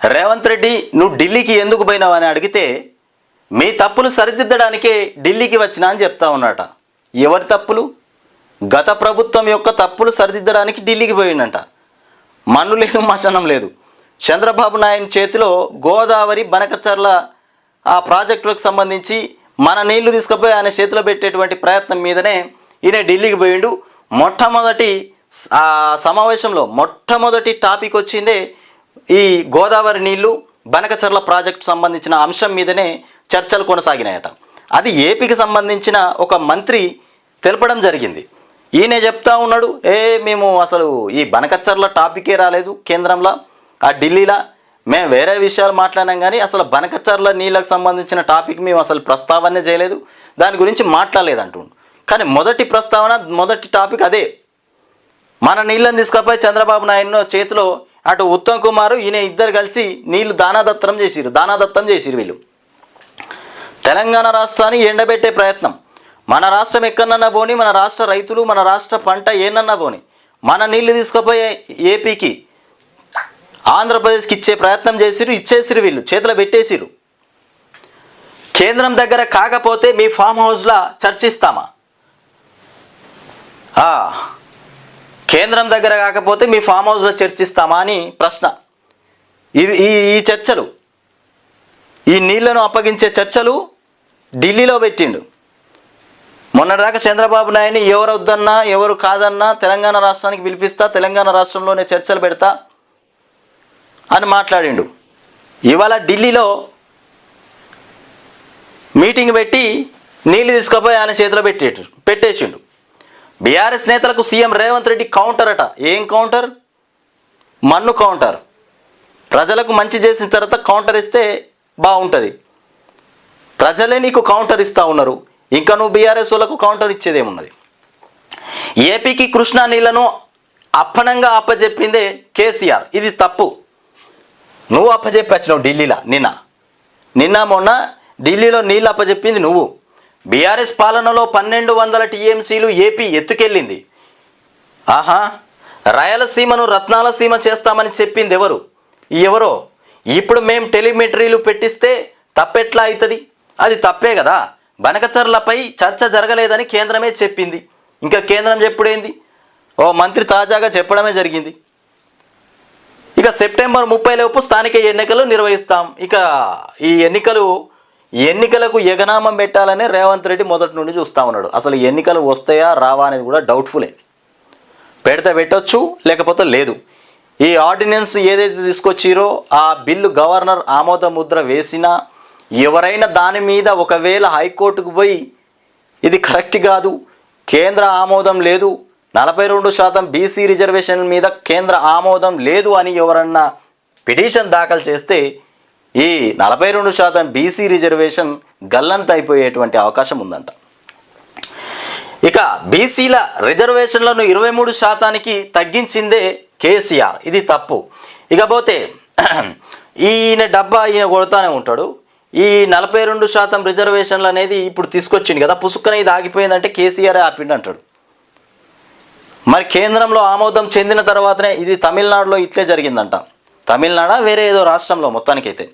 రేవంత్ రెడ్డి నువ్వు ఢిల్లీకి ఎందుకు పోయినావు? అని అడిగితే మీ తప్పులు సరిదిద్దడానికే ఢిల్లీకి వచ్చినా అని చెప్తా ఉన్నట ఎవరి తప్పులు? గత ప్రభుత్వం యొక్క తప్పులు సరిదిద్దడానికి ఢిల్లీకి పోయిందంట మన్ను లేదు మశనం లేదు. చంద్రబాబు నాయుడు చేతిలో గోదావరి బనకచర్ల ఆ ప్రాజెక్టులకు సంబంధించి మన నీళ్ళు తీసుకుపోయి ఆయన చేతిలో పెట్టేటువంటి ప్రయత్నం మీదనే ఈయన ఢిల్లీకి పోయిండు. మొట్టమొదటి ఆ సమావేశంలో మొట్టమొదటి టాపిక్ వచ్చిందే ఈ గోదావరి నీళ్ళు బనకచర్ల ప్రాజెక్టు సంబంధించిన అంశం మీదనే చర్చలు కొనసాగినాయట. అది ఏపీకి సంబంధించిన ఒక మంత్రి తెలపడం జరిగింది. ఈయన చెప్తా ఉన్నాడు ఏ మేము అసలు ఈ బనకచర్ల టాపికే రాలేదు కేంద్రంలో ఆ ఢిల్లీలో. మేము వేరే విషయాలు మాట్లాడినాం కానీ అసలు బనకచర్ల నీళ్ళకు సంబంధించిన టాపిక్ మేము అసలు ప్రస్తావనే చేయలేదు. దాని గురించి మాట్లాడలేదు అంటుండు కానీ మొదటి ప్రస్తావన మొదటి టాపిక్ అదే. మన నీళ్ళని తీసుకపోయి చంద్రబాబు నాయుడు చేతిలో అటు ఉత్తమ్ కుమార్ ఈయన ఇద్దరు కలిసి నీళ్ళు దానాదత్తం చేసిరు దానాదత్తం చేసిరు వీళ్ళు. తెలంగాణ రాష్ట్రాన్ని ఎండబెట్టే ప్రయత్నం. మన రాష్ట్రం ఎక్కడన్నా పోని మన రాష్ట్ర రైతులు మన రాష్ట్ర పంట ఏనన్నా పోని మన నీళ్ళు తీసుకుపోయే ఏపీకి ఆంధ్రప్రదేశ్కి ఇచ్చే ప్రయత్నం చేసిరు ఇచ్చేసిరు వీళ్ళు. చేతిలో పెట్టేసిరు కేంద్రం దగ్గర కాకపోతే మీ ఫామ్ హౌస్లా చర్చిస్తామా? కేంద్రం దగ్గర కాకపోతే మీ ఫామ్ హౌస్లో చర్చిస్తామా అని ప్రశ్న. ఇవి ఈ ఈ చర్చలు ఈ నీళ్ళను అప్పగించే చర్చలు ఢిల్లీలో పెట్టిండు. మొన్నటిదాకా చంద్రబాబు నాయుడిని ఎవరు వద్దన్నా ఎవరు కాదన్నా తెలంగాణ రాష్ట్రానికి పిలిపిస్తా తెలంగాణ రాష్ట్రంలోనే చర్చలు పెడతా అని మాట్లాడిండు. ఇవాళ ఢిల్లీలో మీటింగ్ పెట్టి నీళ్ళు తీసుకుపోయి ఆయన చేతిలో పెట్టేటు పెట్టేసిండు. బీఆర్ఎస్ నేతలకు సీఎం రేవంత్ రెడ్డి కౌంటర్ అట. ఏం కౌంటర్ మన్ను కౌంటర్ ప్రజలకు మంచి చేసిన తర్వాత కౌంటర్ ఇస్తే బాగుంటుంది. ప్రజలే నీకు కౌంటర్ ఇస్తా ఉన్నారు. ఇంకా నువ్వు బీఆర్ఎస్ వాళ్ళకు కౌంటర్ ఇచ్చేదేమున్నది? ఏపీకి కృష్ణా నీళ్ళను అప్పనంగా అప్పజెప్పిందే కేసీఆర్. ఇది తప్పు. నువ్వు అప్పచెప్పచ్చినావు ఢిల్లీలో నిన్న. నిన్న మొన్న ఢిల్లీలో నీళ్ళు అప్పజెప్పింది నువ్వు. బీఆర్ఎస్ పాలనలో పన్నెండు వందల టీఎంసీలు ఏపీ ఎత్తుకెళ్ళింది. ఆహా రాయలసీమను రత్నాల సీమ చేస్తామని చెప్పింది ఎవరు? ఎవరో ఇప్పుడు మేం టెలిమెట్రీలు పెట్టిస్తే తప్పెట్లా అవుతుంది అది తప్పే కదా బనకచర్లపై చర్చ జరగలేదని కేంద్రమే చెప్పింది. ఇంకా కేంద్రం చెప్పుడేంది? ఓ మంత్రి తాజాగా చెప్పడమే జరిగింది. ఇక సెప్టెంబర్ ముప్పై లోపు స్థానిక ఎన్నికలు నిర్వహిస్తాం. ఇక ఈ ఎన్నికలు ఎన్నికలకు ఎగనామం పెట్టాలని రేవంత్ రెడ్డి మొదటి నుండి చూస్తూ ఉన్నాడు. అసలు ఎన్నికలు వస్తాయా రావా అనేది కూడా డౌట్ఫులే పెడితే పెట్టొచ్చు లేకపోతే లేదు. ఈ ఆర్డినెన్స్ ఏదైతే తీసుకొచ్చిరో ఆ బిల్లు గవర్నర్ ఆమోద ముద్ర వేసినా ఎవరైనా దాని మీద ఒకవేళ హైకోర్టుకు పోయి ఇది కరెక్ట్ కాదు కేంద్ర ఆమోదం లేదు నలభై రెండు శాతం బీసీ రిజర్వేషన్ మీద కేంద్ర ఆమోదం లేదు అని ఎవరన్నా పిటిషన్ దాఖలు చేస్తే ఈ నలభై రెండు శాతం బీసీ రిజర్వేషన్ గల్లంత అయిపోయేటువంటి అవకాశం ఉందంట. ఇక బీసీల రిజర్వేషన్లను ఇరవై మూడు శాతానికి తగ్గించిందే కేసీఆర్. ఇది తప్పు. ఇకపోతే ఈయన డబ్బా ఈయన కొడతానే ఉంటాడు. ఈ నలభై రెండు శాతం రిజర్వేషన్లు అనేది ఇప్పుడు తీసుకొచ్చింది కదా పుసుక్కన ఇది ఆగిపోయిందంటే కేసీఆర్ ఆపిండి అంటాడు. మరి కేంద్రంలో ఆమోదం చెందిన తర్వాతనే ఇది తమిళనాడులో ఇట్లే జరిగిందంట. తమిళనాడ వేరే ఏదో రాష్ట్రంలో మొత్తానికైతే.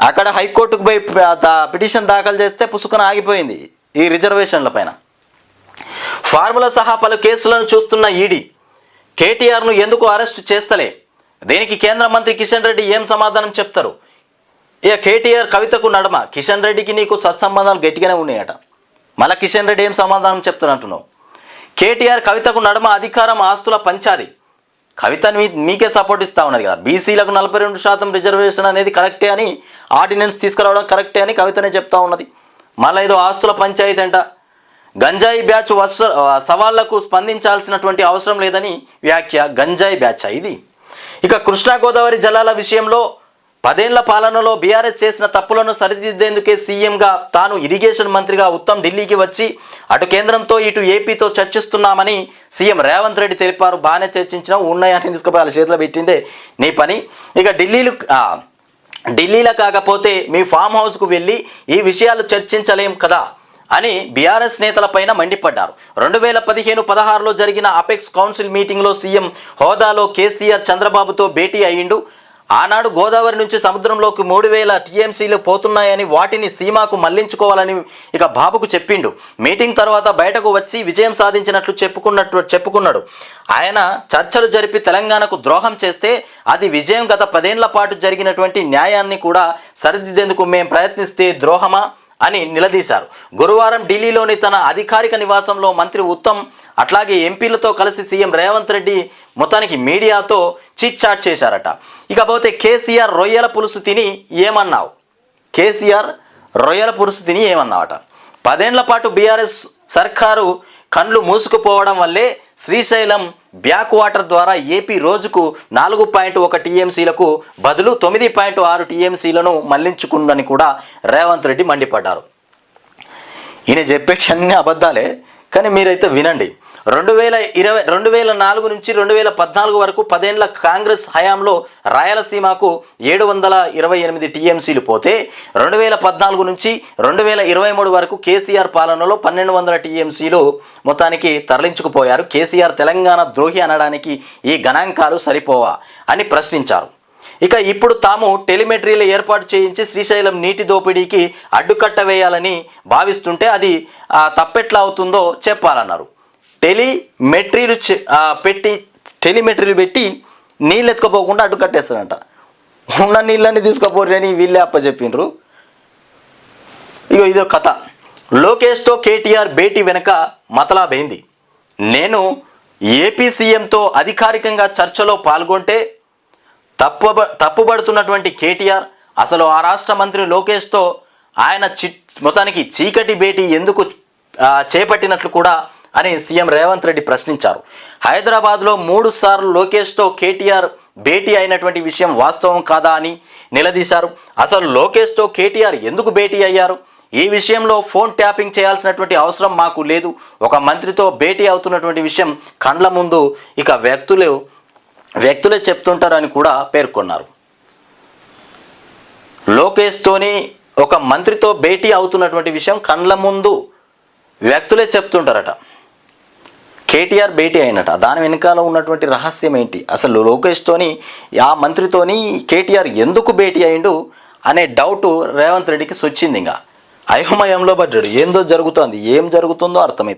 అక్కడ హైకోర్టుకు పోయి దా- పిటిషన్ దాఖలు చేస్తే పుసుకన ఆగిపోయింది ఈ రిజర్వేషన్ల పైన. ఫార్ములా సహా పలు కేసులను చూస్తున్న ఈడీ కేటీఆర్ను ఎందుకు అరెస్ట్ చేస్తలే? దీనికి కేంద్ర మంత్రి కిషన్ రెడ్డి ఏం సమాధానం చెప్తారు? ఇక కేటీఆర్ కవితకు నడమ కిషన్ రెడ్డికి నీకు సత్సంబంధాలు గట్టిగానే ఉన్నాయట. మళ్ళీ కిషన్ రెడ్డి ఏం సమాధానం చెప్తున్నట్టున్నావు? కేటీఆర్ కవితకు నడమ అధికారం ఆస్తుల పంచాది. కవిత మీకే సపోర్ట్ ఇస్తూ ఉన్నది కదా. బీసీలకు నలభై రెండు శాతం రిజర్వేషన్ అనేది కరెక్టే అని ఆర్డినెన్స్ తీసుకురావడం కరెక్టే అని కవితనే చెప్తా ఉన్నది. మళ్ళీ ఏదో ఆస్తుల పంచాయతీ అంట. గంజాయి బ్యాచ్ వస్తు సవాళ్ళకు స్పందించాల్సినటువంటి అవసరం లేదని వ్యాఖ్య గంజాయి బ్యాచ్ ఇది. ఇక కృష్ణా గోదావరి జలాల విషయంలో పదేళ్ళ పాలనలో బీఆర్ఎస్ చేసిన తప్పులను సరిదిద్దేందుకే సీఎంగా తాను ఇరిగేషన్ మంత్రిగా ఉత్తమ్ ఢిల్లీకి వచ్చి అటు కేంద్రంతో ఇటు ఏపీతో చర్చిస్తున్నామని సీఎం రేవంత్ రెడ్డి తెలిపారు. బాగానే చర్చించిన ఉన్నాయని తీసుకుపోయి వాళ్ళ చేతిలో పెట్టిందే నీ పని. ఇక ఢిల్లీలు ఢిల్లీలో కాకపోతే మీ ఫామ్ హౌస్కు వెళ్ళి ఈ విషయాలు చర్చించలేం కదా అని బీఆర్ఎస్ నేతలపైన మండిపడ్డారు. రెండు వేల పదిహేను పదహారులో జరిగిన అపెక్స్ కౌన్సిల్ మీటింగ్లో సీఎం హోదాలో కేసీఆర్ చంద్రబాబుతో భేటీ అయ్యిండు. ఆనాడు గోదావరి నుంచి సముద్రంలోకి మూడు వేల టీఎంసీలు పోతున్నాయని వాటిని సీమాకు మళ్ళించుకోవాలని ఇక బాబుకు చెప్పిండు. మీటింగ్ తర్వాత బయటకు వచ్చి విజయం సాధించినట్లు చెప్పుకున్నట్టు చెప్పుకున్నాడు. ఆయన చర్చలు జరిపి తెలంగాణకు ద్రోహం చేస్తే అది విజయం గత పదేళ్ళ పాటు జరిగినటువంటి న్యాయాన్ని కూడా సరిదిద్దేందుకు మేము ప్రయత్నిస్తే ద్రోహమా అని నిలదీశారు. గురువారం ఢిల్లీలోని తన అధికారిక నివాసంలో మంత్రి ఉత్తమ్ అట్లాగే ఎంపీలతో కలిసి సీఎం రేవంత్ రెడ్డి మొత్తానికి మీడియాతో చిట్ చాట్ చేశారట. ఇకపోతే కేసీఆర్ రొయ్యల పులుసు తిని ఏమన్నావు? కేసీఆర్ రొయ్యల పులుసు తిని ఏమన్నావట? పదేండ్ల పాటు బీఆర్ఎస్ సర్కారు కండ్లు మూసుకుపోవడం వల్లే శ్రీశైలం బ్యాక్ వాటర్ ద్వారా ఏపీ రోజుకు నాలుగు పాయింట్ ఒక టీఎంసీలకు బదులు తొమ్మిది పాయింట్ ఆరు టీఎంసీలను మళ్ళించుకుందని కూడా రేవంత్ రెడ్డి మండిపడ్డారు. ఈయన చెప్పేటి అన్ని అబద్ధాలే కానీ మీరైతే వినండి. రెండు వేల ఇరవై రెండు వేల నాలుగు నుంచి రెండు వేల పద్నాలుగు వరకు పదేండ్ల కాంగ్రెస్ హయాంలో రాయలసీమకు ఏడు వందల ఇరవై ఎనిమిది టీఎంసీలు పోతే రెండు వేల పద్నాలుగు నుంచి రెండు వేల ఇరవై మూడు వరకు కేసీఆర్ పాలనలో పన్నెండు వందల టీఎంసీలు మొత్తానికి తరలించుకుపోయారు. కేసీఆర్ తెలంగాణ ద్రోహి అనడానికి ఈ గణాంకాలు సరిపోవా అని ప్రశ్నించారు. ఇక ఇప్పుడు తాము టెలిమెట్రీలు ఏర్పాటు చేయించి శ్రీశైలం నీటి దోపిడీకి అడ్డుకట్ట వేయాలని భావిస్తుంటే అది తప్పెట్లా అవుతుందో చెప్పాలన్నారు. టెలిమెట్రీలు చె- పెట్టి టెలిమెట్రీలు పెట్టి నీళ్ళు ఎత్తుకోపోకుండా అడ్డుకట్టేస్తారంట ఉన్న నీళ్ళని తీసుకుపోరు అని వీళ్ళే అప్పచెప్పిండ్రు. ఇగో ఇదో కథ. లోకేష్తో కేటీఆర్ భేటీ వెనుక మతలాబైంది నేను ఏపీ సీఎంతో అధికారికంగా చర్చలో పాల్గొంటే తప్పుబ తప్పుబడుతున్నటువంటి కేటీఆర్ అసలు ఆ రాష్ట్ర మంత్రి లోకేష్తో ఆయన చి మొత్తానికి చీకటి భేటీ ఎందుకు చేపట్టినట్లు కూడా అని సీఎం రేవంత్ రెడ్డి ప్రశ్నించారు. హైదరాబాద్లో మూడు సార్లు లోకేష్తో కేటీఆర్ భేటీ అయినటువంటి విషయం వాస్తవం కాదా అని నిలదీశారు. అసలు లోకేష్తో కేటీఆర్ ఎందుకు భేటీ అయ్యారు? ఈ విషయంలో ఫోన్ ట్యాపింగ్ చేయాల్సినటువంటి అవసరం మాకు లేదు. ఒక మంత్రితో భేటీ అవుతున్నటువంటి విషయం కండ్ల ముందు ఇక వ్యక్తులు వ్యక్తులే చెప్తుంటారని కూడా పేర్కొన్నారు. లోకేష్తోని ఒక మంత్రితో భేటీ అవుతున్నటువంటి విషయం కండ్ల ముందు వ్యక్తులే చెప్తుంటారట. కేటీఆర్ భేటీ అయినట. దాని వెనకాల ఉన్నటువంటి రహస్యం ఏంటి? అసలు లోకేష్తోని ఆ మంత్రితోని కేటీఆర్ ఎందుకు భేటీ అయిండు అనే డౌట్ రేవంత్ రెడ్డికి సొచ్చింది ఇంకా అయోమయంలో పడ్డాడు. ఏందో జరుగుతోంది. ఏం జరుగుతుందో అర్థమైతే